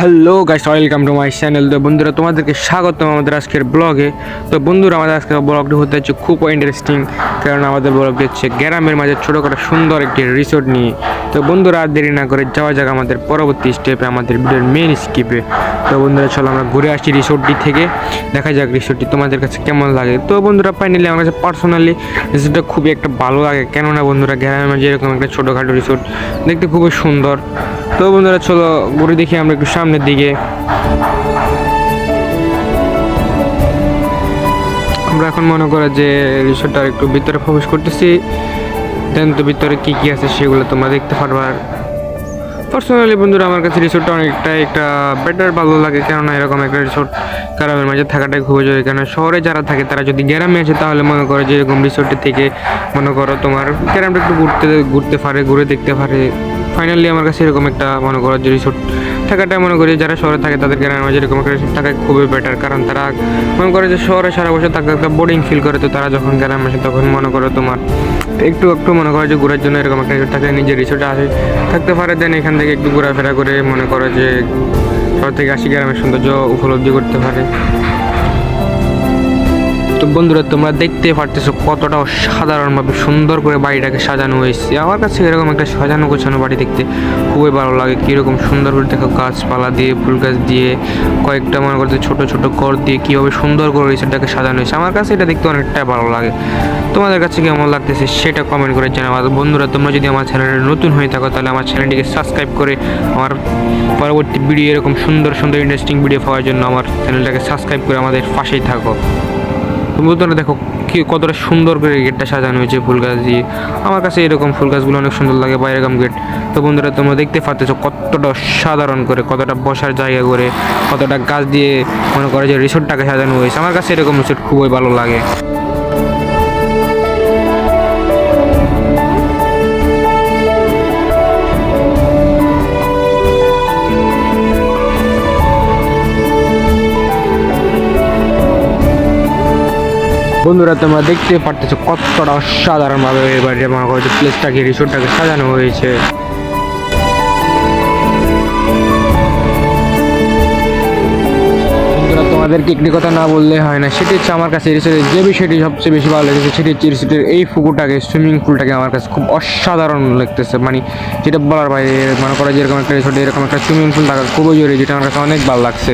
Hello guys welcome to my channel তো বন্ধুরা, তোমাদেরকে স্বাগতম আমাদের আজকের ব্লগে তো বন্ধুরা, আমাদের আজকের ব্লগটি হতে হচ্ছে খুব ইন্টারেস্টিং কারণ আমাদের ব্লগটি হচ্ছে গ্রামের মাঝে ছোটোখাটো সুন্দর একটি রিসোর্ট নিয়ে। তো বন্ধুরা, আর দেরি না করে যাওয়া যাক আমাদের পরবর্তী স্টেপে আমাদের ভিডিওর মেন স্কিপে তো বন্ধুরা, চলো আমরা ঘুরে আসি রিসোর্টটি থেকে। দেখা যাক রিসোর্টটি তোমাদের কাছে কেমন লাগে। তো বন্ধুরা ফাইনালি আমার কাছে পার্সোনালি রিসোর্টটা খুবই একটা ভালো লাগে। কেননা বন্ধুরা, গ্রামের মাঝে এরকম একটা ছোটোখাটো রিসোর্ট দেখতে খুবই সুন্দর। তো বন্ধুরা, চলো ঘুরে দেখি আমরা একটু সামনের দিকে। আমরা এখন মনে করো যে রিসোর্টটার একটু ভিতরে প্রবেশ করতেছি। দেন তো ভিতরে কী কী আছে সেগুলো তোমরা দেখতে পারবা। পার্সোনালি বন্ধুরা, আমার কাছে রিসোর্টটা অনেকটা একটা বেটার ভালো লাগে, কেননা এরকম একটা রিসোর্ট গ্রামের মাঝে থাকাটাই খুবই জরুরি। কেন শহরে যারা থাকে, তারা যদি গ্রামে আসে, তাহলে মনে করো যে এরকম রিসোর্টে থেকে মনে করো তোমার গ্রামটা একটু ঘুরতে ঘুরতে পারে, ঘুরে দেখতে পারে। ফাইনালি আমার কাছে এরকম একটা মনে করো যে রিসোর্ট থাকাটা মনে করি, যারা শহরে থাকে তাদের গ্রামের মাঝে এরকম একটা রিসোর্ট থাকা খুবই বেটার কারণ তারা মনে করে যে শহরে সারা বছর থাকতে থাকতে বোর্ডিং ফিল করে, তো তারা যখন গ্রামে আসে তখন মনে করো তোমার একটু একটু মনে করো যে ঘোরার জন্য এরকম একটা রিসোর্ট থাকে নিজের রিসোর্টে আসে। থাকতে পারে দেন এখান থেকে একটু ঘোরাফেরা করে মনে করো যে শহর থেকে আসি, গ্রামের সৌন্দর্য উপলব্ধি করতে পারে। তো বন্ধুরা, তোমরা দেখতে পারতেছো কতটা অসাধারণভাবে সুন্দর করে বাড়িটাকে সাজানো হয়েছে। আমার কাছে এরকম একটা সাজানো গোছানো বাড়ি দেখতে খুবই ভালো লাগে। কীরকম সুন্দর করে দেখো গাছপালা দিয়ে, ফুল গাছ দিয়ে, কয়েকটা মনে করতে ছোটো ছোটো ঘর দিয়ে কীভাবে সুন্দর করে রিসোর্টটাকে সাজানো হয়েছে। আমার কাছে এটা দেখতে অনেকটাই ভালো লাগে। তোমাদের কাছে কেমন লাগতেছে সেটা কমেন্ট করে জানাব আর বন্ধুরা, তোমরা যদি আমার চ্যানেলে নতুন হয়ে থাকো, তাহলে আমার চ্যানেলটিকে সাবস্ক্রাইব করে আমার পরবর্তী ভিডিও এরকম সুন্দর সুন্দর ইন্টারেস্টিং ভিডিও পাওয়ার জন্য আমার চ্যানেলটাকে সাবস্ক্রাইব করে আমাদের পাশেই থাকো। বন্ধুরা দেখো কি কতটা সুন্দর করে গেটটা সাজানো হয়েছে, ফুল গাছ দিয়ে। আমার কাছে এরকম ফুল গাছগুলো অনেক সুন্দর লাগে বা এরকম গেট। তো বন্ধুরা, তোমরা দেখতে পাচ্ছ কতটা সাধারণ করে, কতটা বসার জায়গা করে, কতটা গাছ দিয়ে মনে করে যে রিসোর্টটাকে সাজানো হয়েছে। আমার কাছে এরকম রিসোর্ট খুবই ভালো লাগে। বন্ধুরা, তোমরা দেখতে পারতেছো কতটা অসাধারণভাবে বাড়িটা মনে করো যে প্লেসটাকে রিসোর্টটাকে সাজানো হয়েছে। তোমাদেরকে একটি কথা না বললে হয় না, সেটি হচ্ছে আমার কাছে রিসোর্টের যে বিষয়টি সবচেয়ে বেশি ভালো লেগেছে, সেটি হচ্ছে রিসোর্টের এই পুকুরটাকে সুইমিং পুলটাকে আমার কাছে খুব অসাধারণ লাগতেছে। মানে যেটা বলার বাইরে, মনে করো যেরকম একটা রিসোর্টে এরকম একটা সুইমিং পুল থাকা খুবই জরুরি, যেটা আমার কাছে অনেক ভালো লাগছে।